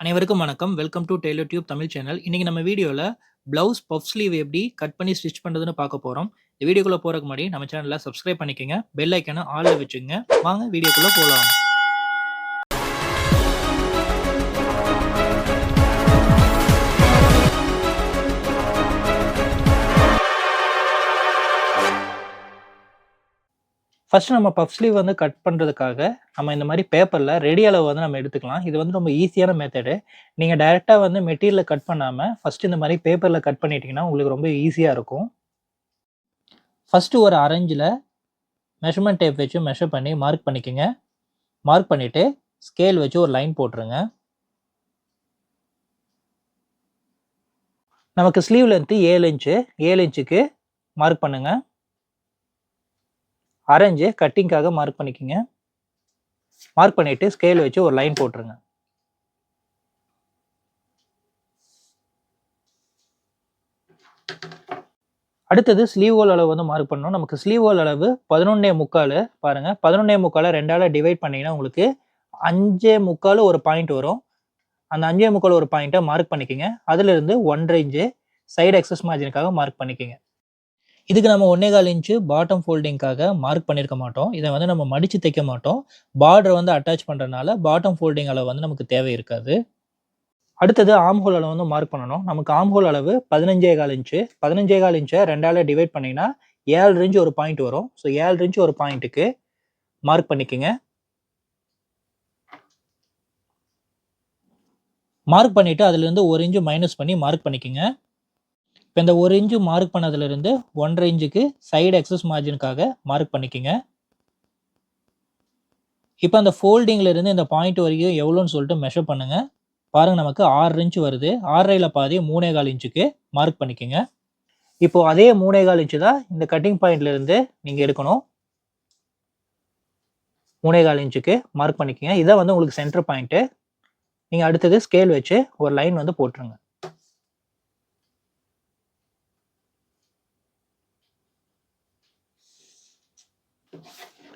அனைவருக்கும் வணக்கம். Welcome to tailor tube Tamil channel. இன்னைக்கு நம்ம வீடியோவில் ப்ளவுஸ் பஃப் ஸ்லீவ் எப்படி கட் பண்ணி ஸ்டிச் பண்ணுறதுன்னு பார்க்க போறோம். இந்த வீடியோக்குள்ளே போறதுக்கு முன்னாடி நம்ம சேனலில் சப்ஸ்கிரைப் பண்ணிக்கங்க. பெல் ஐக்கனை ஆளில் வச்சுங்க வாங்க வீடியோக்குள்ளே போகலாம் ஃபர்ஸ்ட் நம்ம பஃப் ஸ்லீவ் வந்து கட் பண்ணுறதுக்காக நம்ம இந்த மாதிரி பேப்பரில் ரெடி அளவு வந்து நம்ம எடுத்துக்கலாம். இது வந்து ரொம்ப ஈஸியான மெத்தடு. நீங்கள் டைரெக்டாக வந்து மெட்டீரியல கட் பண்ணாமல் ஃபஸ்ட்டு இந்த மாதிரி பேப்பரில் கட் பண்ணிட்டீங்கன்னா, உங்களுக்கு ரொம்ப ஈஸியாக இருக்கும். ஃபஸ்ட்டு ஒரு அரேஞ்சில் மெஷர்மெண்ட் டேப் வச்சு மெஷர் பண்ணி மார்க் பண்ணிக்கோங்க மார்க் பண்ணிவிட்டு ஸ்கேல் வச்சு ஒரு லைன் போட்டுருங்க. நமக்கு ஸ்லீவ் லென்த் 7 இன்ச். ஏழு இன்ச்சுக்கு மார்க் பண்ணுங்கள் அரைஞ்சு கட்டிங்காக மார்க் பண்ணிக்கோங்க மார்க் பண்ணிட்டு ஸ்கேல் வச்சு ஒரு லைன் போட்டுருங்க. அடுத்தது ஸ்லீவ் ஹோல் அளவு வந்து மார்க் பண்ணணும். நமக்கு ஸ்லீவ் ஹோல் அளவு 11.25 பாருங்க. 11.25 2ஆல டிவைட் பண்ணீங்கன்னா, உங்களுக்கு 5.25 ஒரு பாயிண்ட் வரும். அந்த 5.25 ஒரு பாயிண்ட்டை மார்க் பண்ணிக்கோங்க அதிலிருந்து 1 1/2 சைடு எக்ஸஸ் மார்ஜினுக்காக மார்க் பண்ணிக்கங்க. இதுக்கு நம்ம ஒன்னே கால் இன்ச்சு பாட்டம் ஃபோல்டிங்க்காக மார்க் பண்ணியிருக்க மாட்டோம். இதை வந்து நம்ம மடித்து தைக்க மாட்டோம். பார்டர் வந்து அட்டாச் பண்ணுறதுனால பாட்டம் ஃபோல்டிங் அளவு வந்து நமக்கு தேவை இருக்காது. அடுத்தது ஆம்ஹோல் அளவு வந்து மார்க் பண்ணணும். நமக்கு ஆம்ஹோல் அளவு பதினஞ்சே கால் இன்ச்சு பதினஞ்சே கால் இன்ச்சை ரெண்டால டிவைட் பண்ணிங்கன்னா ஏழு இன்ச்சு ஒரு பாயிண்ட் வரும். ஸோ 7 1/2 ஒரு பாயிண்ட்டுக்கு மார்க் பண்ணிக்கோங்க மார்க் பண்ணிவிட்டு அதுலேருந்து ஒரு இன்ச்சு மைனஸ் பண்ணி மார்க் பண்ணிக்கோங்க இப்போ இந்த ஒரு இன்ச்சு மார்க் பண்ணதுலேருந்து ஒன்றரை இன்ச்சுக்கு சைடு எக்ஸஸ் மார்ஜினுக்காக மார்க் பண்ணிக்கோங்க இப்போ அந்த ஃபோல்டிங்ல இருந்து இந்த பாயிண்ட் வரைக்கும் எவ்வளோன்னு சொல்லிட்டு மெஷர் பண்ணுங்கள் பாருங்கள் நமக்கு ஆறு இன்ச்சு வருது. ஆறரையில் பாதி 3 1/4 இன்ச்சுக்கு மார்க் பண்ணிக்கங்க. இப்போ அதே மூணே கால் இன்ச்சு தான் இந்த கட்டிங் பாயிண்ட்லேருந்து நீங்கள் எடுக்கணும். 3 1/4 இன்ச்சுக்கு மார்க் பண்ணிக்கோங்க இதான் வந்து உங்களுக்கு சென்டர் பாயிண்ட்டு நீங்கள் அடுத்தது ஸ்கேல் வச்சு ஒரு லைன் வந்து போட்டுருங்க.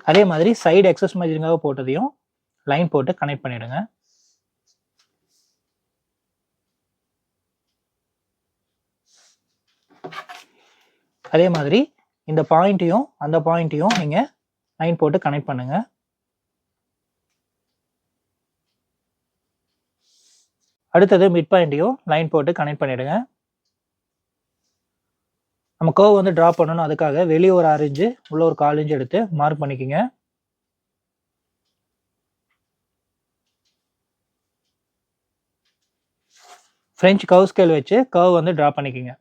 அதே மாதிரி சைடு எக்ஸஸ் மார்ஜினுக்காக போட்டதையும் லைன் போட்டு கனெக்ட் பண்ணிடுங்க. அதே மாதிரி இந்த பாயிண்ட்டையும், அந்த பாயிண்ட்டையும் நீங்கள் லைன் போட்டு கனெக்ட் பண்ணுங்க. அடுத்தது மிட் பாயிண்ட்டையும் லைன் போட்டு கனெக்ட் பண்ணிடுங்க. நம்ம கர்வ் வந்து ட்ராப் பண்ணணும். அதுக்காக வெளியே ஒரு 1/2 உள்ள ஒரு கால் இன்ச்சு எடுத்து மார்க் பண்ணிக்கோங்க ஃப்ரெஞ்ச் கவ் ஸ்கேல் வச்சு கர்வ் வந்து ட்ரா பண்ணிக்கோங்க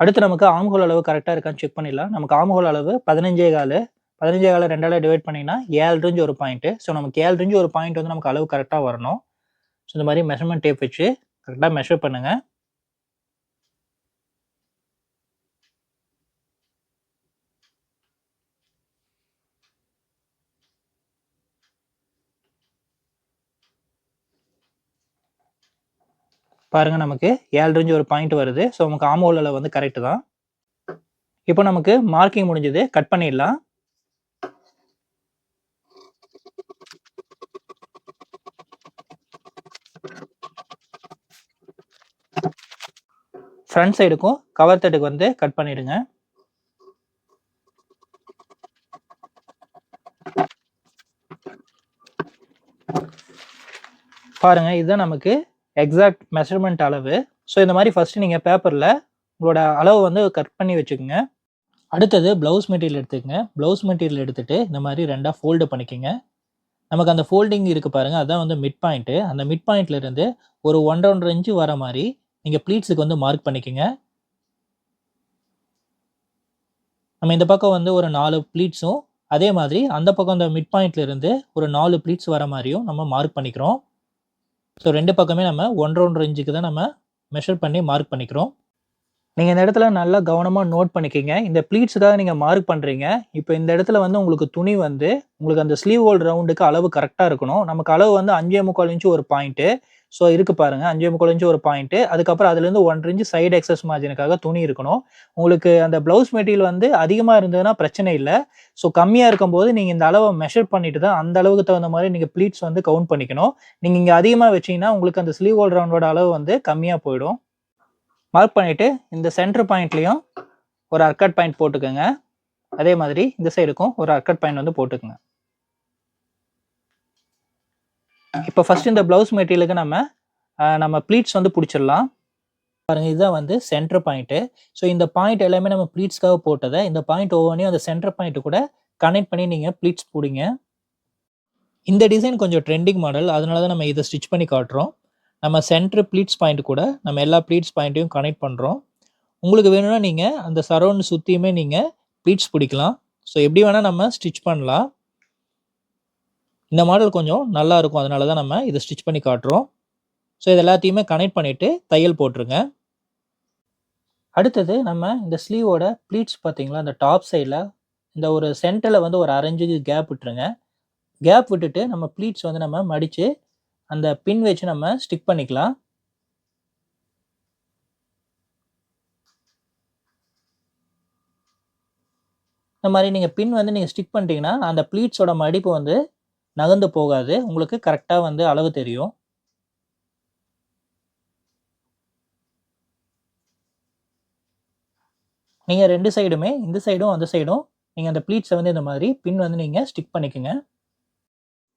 அடுத்து நமக்கு ஆம்ஹோல் அளவு கரெக்டாக இருக்கான்னு செக் பண்ணிடலாம். நமக்கு ஆம்ஹோல் அளவு 15 1/4 15 1/4 2ஆல டிவைட் பண்ணிங்கன்னா ஏழ்ரிஞ்சு ஒரு பாயிண்ட். ஸோ நமக்கு ஏழ்ரிஞ்சு ஒரு பாயிண்ட் வந்து நமக்கு அளவு கரெக்டாக வரணும். ஸோ இந்த மாதிரி மெஷர்மெண்ட் டேப் வச்சு கரெக்டாக மெஷர் பண்ணுங்கள் பாருங்க நமக்கு ஏழ்ரிஞ்சு ஒரு பாயிண்ட் வருது. ஸோ நமக்கு ஆர்ம் வந்து கரெக்டு தான். இப்போ நமக்கு மார்க்கிங் முடிஞ்சது. கட் பண்ணிடலாம். ஃப்ரண்ட் சைடுக்கும் கவர் தட்டுக்கு வந்து கட் பண்ணிடுங்க. பாருங்க இதுதான் நமக்கு எக்ஸாக்ட் மெஷர்மெண்ட் அளவு. ஸோ இந்த மாதிரி ஃபர்ஸ்ட் நீங்கள் பேப்பரில் உங்களோட அளவு வந்து கட் பண்ணி வச்சுக்கோங்க அடுத்தது ப்ளவுஸ் மெட்டீரியல் எடுத்துக்கங்க. ப்ளவுஸ் மெட்டீரியல் எடுத்துகிட்டு இந்த மாதிரி ரெண்டாக ஃபோல்டு பண்ணிக்கங்க. நமக்கு அந்த ஃபோல்டிங் இருக்குது பாருங்கள் அதுதான் வந்து மிட் பாயிண்ட்டு அந்த மிட் பாயிண்ட்லேருந்து ஒரு 1 1/2 இன்ச் வர மாதிரி நீங்கள் ப்ளீட்ஸுக்கு வந்து மார்க் பண்ணிக்கங்க. நம்ம இந்த பக்கம் வந்து ஒரு நாலு ப்ளீட்ஸும், அதே மாதிரி அந்த பக்கம் அந்த மிட் பாயிண்ட்ல இருந்து ஒரு நாலு ப்ளீட்ஸ் வர மாதிரியும் நம்ம மார்க் பண்ணிக்கிறோம். ஸோ ரெண்டு பக்கமே நம்ம 1 1/2 1/2 இன்ச்சுக்கு தான் நம்ம மெஷர் பண்ணி மார்க் பண்ணிக்கிறோம். நீங்கள் இந்த இடத்துல நல்லா கவனமாக நோட் பண்ணிக்கிங்க இந்த ப்ளீட்ஸுக்காக நீங்கள் மார்க் பண்ணுறீங்க இப்போ இந்த இடத்துல வந்து உங்களுக்கு துணி வந்து உங்களுக்கு அந்த ஸ்லீவ் ஹோல் ரவுண்டுக்கு அளவு கரெக்டாக இருக்கணும். நமக்கு அளவு வந்து அஞ்சே முக்கால் இன்ச்சு ஒரு பாயிண்ட்டு ஸோ இருக்கு பாருங்க. அஞ்சே முக்கால் இன்ச்சு ஒரு பாயிண்ட் அதுக்கப்புறம் அதுலேருந்து ஒன்றரை இன்ச்சு சைடு எக்ஸஸ் மார்ஜினுக்காக துணி இருக்கணும். உங்களுக்கு அந்த ப்ளவுஸ் மெட்டீரியல் வந்து அதிகமாக இருந்ததுன்னா பிரச்சனை இல்லை. ஸோ கம்மியாக இருக்கும்போது நீங்கள் இந்த அளவை மெஷர் பண்ணிட்டு தான் அந்த அளவுக்கு தகுந்த மாதிரி நீங்கள் ப்ளீட்ஸ் வந்து கவுண்ட் பண்ணிக்கணும். நீங்கள் இங்கே அதிகமாக வச்சிங்கன்னா உங்களுக்கு அந்த ஸ்லீவ் ஹோல் ரவுண்டோட அளவு வந்து கம்மியாக போயிடும். மார்க் பண்ணிவிட்டு இந்த சென்டர் பாயிண்ட்லேயும் ஒரு அர்க்கட் பாயிண்ட் போட்டுக்கோங்க. அதே மாதிரி இந்த சைடுக்கும் ஒரு அர்க்கட் பாயிண்ட் வந்து போட்டுக்கோங்க. இப்போ ஃபர்ஸ்ட் இந்த ப்ளவுஸ் மெட்டீரியலுக்கு நம்ம நம்ம ப்ளீட்ஸ் வந்து பிடிச்சிடலாம். பாருங்க இதுதான் வந்து சென்டர் பாயிண்ட்டு ஸோ இந்த பாயிண்ட் எல்லாமே நம்ம ப்ளீட்ஸ்க்காக போட்டதை இந்த பாயிண்ட் ஒவ்வொன்றையும் அந்த சென்டர் பாயிண்ட் கூட கனெக்ட் பண்ணி நீங்கள் ப்ளீட்ஸ் பிடிங்க. இந்த டிசைன் கொஞ்சம் ட்ரெண்டிங் மாடல் அதனால தான் நம்ம இதை ஸ்டிச் பண்ணி காட்டுறோம். நம்ம சென்டர் ப்ளீட்ஸ் பாயிண்ட் கூட நம்ம எல்லா ப்ளீட்ஸ் பாயிண்ட்டையும் கனெக்ட் பண்ணுறோம் உங்களுக்கு வேணும்னா நீங்கள் அந்த சரௌண்ட் சுற்றியுமே நீங்கள் ப்ளீட்ஸ் பிடிக்கலாம். ஸோ எப்படி வேணால் நம்ம ஸ்டிச் பண்ணலாம். இந்த மாடல் கொஞ்சம் நல்லா இருக்கும். அதனால தான் நம்ம இதை ஸ்டிச் பண்ணி காட்டுறோம். ஸோ இது எல்லாத்தையுமே கனெக்ட் பண்ணிவிட்டு தையல் போட்டுருங்க. அடுத்தது நம்ம இந்த ஸ்லீவோட ப்ளீட்ஸ் பார்த்தீங்களா? அந்த டாப் சைடில் இந்த ஒரு சென்டரில் வந்து ஒரு அரைஞ்சு கேப் விட்டுருங்க. கேப் விட்டுட்டு நம்ம ப்ளீட்ஸ் வந்து நம்ம மடித்து அந்த பின் வச்சு நம்ம ஸ்டிக் பண்ணிக்கலாம். இந்த மாதிரி நீங்கள் பின் வந்து நீங்கள் ஸ்டிக் பண்ணிட்டீங்கன்னா அந்த ப்ளீட்ஸோட மடிப்பு வந்து நகர்ந்து போகாது. உங்களுக்கு கரெக்டாக வந்து அளவு தெரியும். நீங்கள் ரெண்டு சைடுமே இந்த சைடும் அந்த சைடும் நீங்கள் அந்த ப்ளீட்ஸை வந்து இந்த மாதிரி பின் வந்து நீங்கள் ஸ்டிக் பண்ணிக்கோங்க.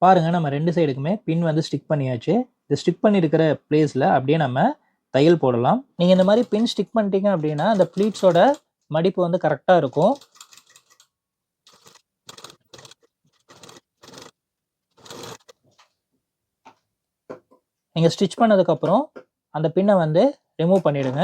பாருங்கள் நம்ம ரெண்டு சைடுக்குமே பின் வந்து ஸ்டிக் பண்ணியாச்சு. இந்த ஸ்டிக் பண்ணியிருக்கிற பிளேஸில் அப்படியே நம்ம தையல் போடலாம். நீங்கள் இந்த மாதிரி பின் ஸ்டிக் பண்ணிட்டீங்க அப்படின்னா அந்த ப்ளீட்ஸோட மடிப்பு வந்து கரெக்டாக இருக்கும். நீங்கள் ஸ்டிச் பண்ணதுக்கப்புறம் அந்த பின்னை வந்து ரிமூவ் பண்ணிவிடுங்க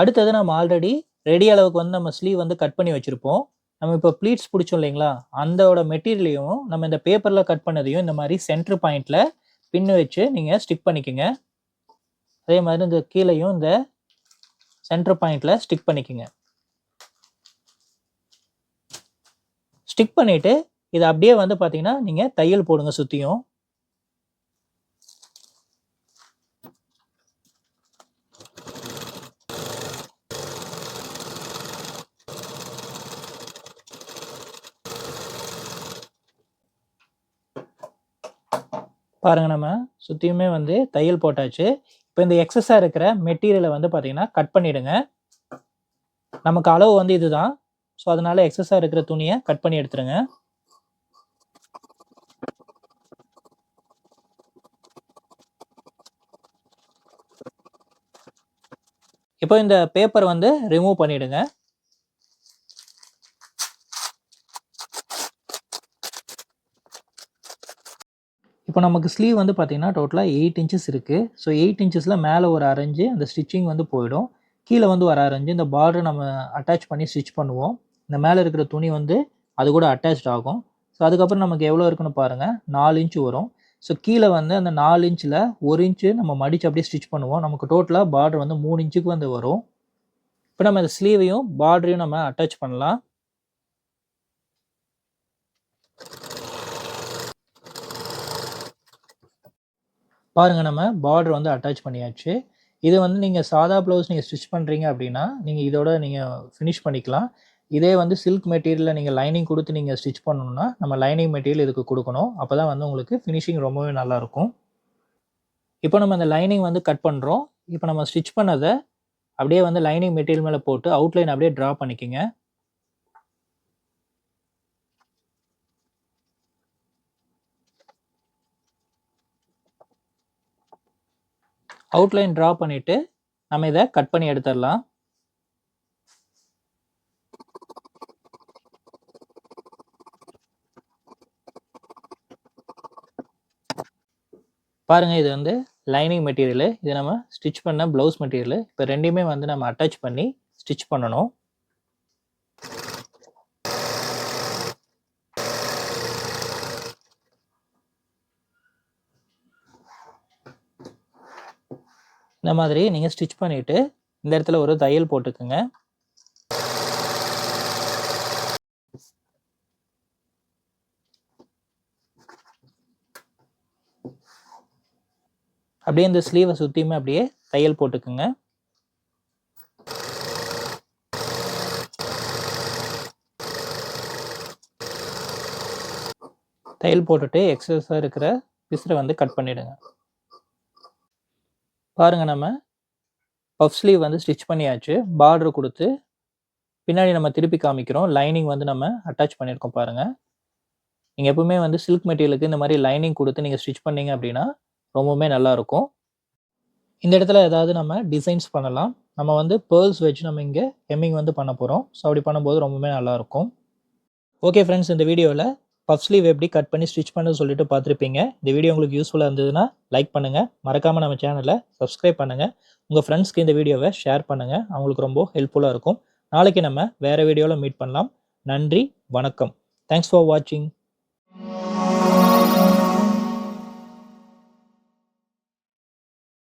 அடுத்தது நம்ம ஆல்ரெடி ரெடி அளவுக்கு வந்து நம்ம ஸ்லீவ் வந்து கட் பண்ணி வச்சுருப்போம். நம்ம இப்போ ப்ளீட்ஸ் பிடிச்சோம் இல்லைங்களா? அந்தோட மெட்டீரியலையும் நம்ம இந்த பேப்பரில் கட் பண்ணதையும் இந்த மாதிரி சென்டர் பாயிண்டில் பின்னு வச்சு நீங்கள் ஸ்டிக் பண்ணிக்கோங்க. அதே மாதிரி இந்த கீழேயும் இந்த சென்டர் பாயிண்டில் ஸ்டிக் பண்ணிக்கோங்க. ஸ்டிக் பண்ணிவிட்டு இதை அப்படியே வந்து பார்த்தீங்கன்னா நீங்கள் தையல் போடுங்க சுற்றியும் பாருங்கள் நம்ம சுற்றியுமே வந்து தையல் போட்டாச்சு. இப்போ இந்த எக்ஸஸாக இருக்கிற மெட்டீரியலை வந்து பார்த்தீங்கன்னா கட் பண்ணிவிடுங்க நமக்கு அளவு வந்து இதுதான். ஸோ அதனால எக்ஸஸாக இருக்கிற துணியை கட் பண்ணி எடுத்துருங்க. இப்போ இந்த பேப்பர் வந்து ரிமூவ் பண்ணிடுங்க. இப்போ நமக்கு ஸ்லீவ் வந்து பார்த்தீங்கன்னா டோட்டலாக எயிட் இன்ச்சஸ் இருக்குது ஸோ எயிட் இன்ச்சஸில் மேலே ஒரு அரைஞ்சு அந்த ஸ்டிச்சிங் வந்து போயிடும். கீழே வந்து ஒரு அரைஞ்சு இந்த பார்டர் நம்ம அட்டாச் பண்ணி ஸ்டிச் பண்ணுவோம். இந்த மேலே இருக்கிற துணி வந்து அது கூட அட்டாச் ஆகும். ஸோ அதுக்கப்புறம் நமக்கு எவ்வளோ இருக்குன்னு பாருங்கள் நாலு இன்ச்சு வரும். ஸோ கீழே வந்து அந்த நாலு இன்ச்சில் ஒரு இன்ச்சு நம்ம மடித்து அப்படியே ஸ்டிச் பண்ணுவோம். நமக்கு டோட்டலாக பார்டர் வந்து மூணு இன்ச்சுக்கு வந்து வரும். இப்போ நம்ம இந்த ஸ்லீவையும் பார்டரையும் நம்ம அட்டாச் பண்ணலாம். பாருங்கள் நம்ம பார்டர் வந்து அட்டாச் பண்ணியாச்சு. இது வந்து நீங்கள் சாதா ப்ளவுஸ் நீங்கள் ஸ்டிச் பண்ணுறீங்க அப்படின்னா நீங்கள் இதோட நீங்கள் ஃபினிஷ் பண்ணிக்கலாம். இதே வந்து சில்க் மெட்டீரியலில் நீங்கள் லைனிங் கொடுத்து நீங்கள் ஸ்டிச் பண்ணணும்னா நம்ம லைனிங் மெட்டீரியல் இதுக்கு கொடுக்கணும். அப்போ தான் வந்து உங்களுக்கு ஃபினிஷிங் ரொம்பவே நல்லாயிருக்கும். இப்போ நம்ம அந்த லைனிங் வந்து கட் பண்ணுறோம் இப்போ நம்ம ஸ்டிச் பண்ணதை அப்படியே வந்து லைனிங் மெட்டீரியல் மேலே போட்டு அவுட்லைன் அப்படியே ட்ரா பண்ணிக்கோங்க. அவுட்லைன் ட்ரா பண்ணிவிட்டு நம்ம இதை கட் பண்ணி எடுத்துடலாம். பாருங்கள் இது வந்து லைனிங் மெட்டீரியலு இது நம்ம ஸ்டிச் பண்ண ப்ளவுஸ் மெட்டீரியலு இப்போ ரெண்டையுமே வந்து நம்ம அட்டாச் பண்ணி ஸ்டிச் பண்ணணும். இந்த மாதிரி நீங்கள் ஸ்டிச் பண்ணிவிட்டு இந்த இடத்துல ஒரு தையல் போட்டுக்குங்க. அப்படியே இந்த ஸ்லீவை சுற்றியுமே அப்படியே தையல் போட்டுக்குங்க. தையல் போட்டுட்டு எக்ஸஸாக இருக்கிற பிசுரை வந்து கட் பண்ணிவிடுங்க பாருங்க நம்ம பஃப் ஸ்லீவ் வந்து ஸ்டிச் பண்ணியாச்சு. பார்டர் கொடுத்து பின்னாடி நம்ம திருப்பி காமிக்கிறோம். லைனிங் வந்து நம்ம அட்டாச் பண்ணியிருக்கோம் பாருங்கள் நீங்கள் எப்பவுமே வந்து சில்க் மெட்டீரியலுக்கு இந்த மாதிரி லைனிங் கொடுத்து நீங்கள் ஸ்டிச் பண்ணீங்க அப்படின்னா ரொம்பவுமே நல்லா இருக்கும் இந்த இடத்துல ஏதாவது நம்ம டிசைன்ஸ் பண்ணலாம். நம்ம வந்து பேர்ல்ஸ் வச்சு நம்ம இங்கே ஹெம்மிங் வந்து பண்ண போகிறோம் ஸோ அப்படி பண்ணும்போது ரொம்பவுமே நல்லாயிருக்கும் ஓகே ஃப்ரெண்ட்ஸ் இந்த வீடியோவில் பஃப் ஸ்லீவ் எப்படி கட் பண்ணி ஸ்டிச் பண்ண சொல்லிட்டு பார்த்துருப்பீங்க. இந்த வீடியோ உங்களுக்கு யூஸ்ஃபுல்லாக இருந்ததுன்னா லைக் பண்ணுங்கள் மறக்காமல் நம்ம சேனலை சப்ஸ்கிரைப் பண்ணுங்கள் உங்கள் ஃப்ரெண்ட்ஸ்க்கு இந்த வீடியோவை ஷேர் பண்ணுங்கள் அவங்களுக்கு ரொம்ப ஹெல்ப்ஃபுல்லாக இருக்கும். நாளைக்கு நம்ம வேறு வீடியோவில் மீட் பண்ணலாம். நன்றி வணக்கம். தேங்க்ஸ் ஃபார் வாட்சிங்